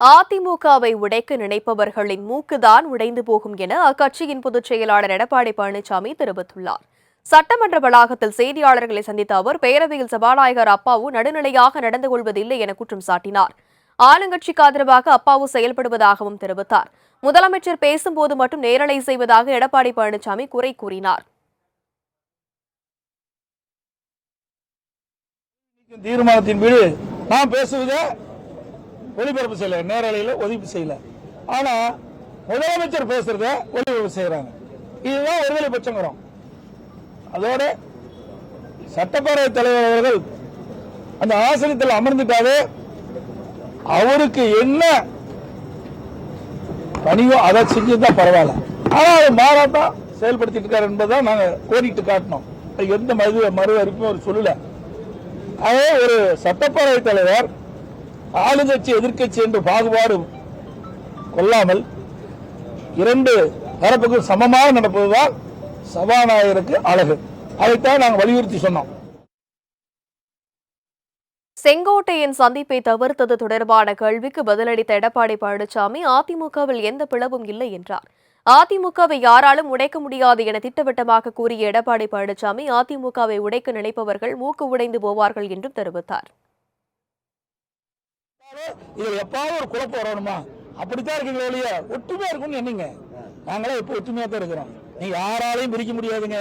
அதிமுகவை உடைக்க நினைப்பவர்களின் மூக்குதான் உடைந்து போகும் என அக்கட்சியின் பொதுச் செயலாளர் எடப்பாடி பழனிசாமி தெரிவித்துள்ளார். சட்டமன்ற வளாகத்தில் செய்தியாளர்களை சந்தித்த அவர் பேரவையில் சபாநாயகர் அப்பாவு நடுநிலையாக நடந்து கொள்வதில்லை என குற்றம் சாட்டினார். ஆளுங்கட்சிக்கு ஆதரவாக அப்பாவு செயல்படுவதாகவும் தெரிவித்தார். முதலமைச்சர் பேசும்போது மட்டும் நேரலை செய்வதாக எடப்பாடி பழனிசாமி குறை கூறினார். தீர்மானத்தின் மீது நான் பேசுவதே ஒளிபரப்பு செய்யல நேரலையில் ஒதுக்கி செய்யல. ஆனால் முதலமைச்சர் பேசுறத ஒளிபரப்பு செய்யறாங்க. இதுதான் ஒருதலை பட்சங்கிறோம் அதோட சட்டப்பேரவை தலைவர் அவர்கள் அந்த ஆசனத்தில் அமர்ந்துட்டாவே அவருக்கு என்ன பணியோ அதை செஞ்சிருந்தா பரவாயில்ல. ஆனால் அவர் மாறாட்டம் செயல்படுத்திட்டு இருக்காரு என்பதை நாங்கள் கோடிட்டு காட்டினோம் எந்த மறு மறு அறிவிப்பும் அவர் சொல்லல. அதே ஒரு சட்டப்பேரவை தலைவர் ஆளுங்கட்சி எதிர்க்கட்சி என்று பாகுபாடு கொள்ளாமல் இரண்டு தரப்புக்கும் சமமாக நடப்பதுதான் சபாநாயகருக்கு அழகு. அதைத்தான் நாங்கள் வலியுறுத்தி சொன்னோம். செங்கோட்டையின் சந்திப்பை தவிர்த்தது தொடர்பான கேள்விக்கு பதிலளித்த எடப்பாடி பழனிசாமி அதிமுகவில் எந்த பிளவும் இல்லை என்றார். அதிமுகவை யாராலும் உடைக்க முடியாது என திட்டவட்டமாக கூறிய எடப்பாடி பழனிசாமி அதிமுகவை உடைக்க நினைப்பவர்கள் மூக்கு உடைந்து போவார்கள் என்றும் தெரிவித்தார். இதுல எப்பாவது ஒரு குழப்பம் வரணுமா? அப்படித்தான் இருக்கீங்களே ஒழிய ஒற்றுமையா இருக்கும்னு என்னங்க நாங்களே இப்போ ஒற்றுமையா தான் இருக்கிறோம். நீங்க யாராலையும் பிரிக்க முடியாதுங்க.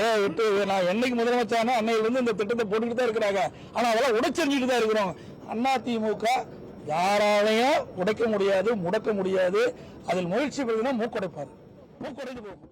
ஏ விட்டு நான் என்னைக்கு முதலமைச்சானோ அன்னையில இருந்து இந்த திட்டத்தை போட்டுக்கிட்டு தான் இருக்கிறாங்க. ஆனா அதெல்லாம் உடைச்செஞ்சிட்டு தான் இருக்கிறோம். அண்ணா திமுக யாராலையும் உடைக்க முடியாது முடக்க முடியாது. அதில் முயற்சி பெறுதுன்னா மூக்குடைப்பாரு. மூக்குடைந்து போகும்.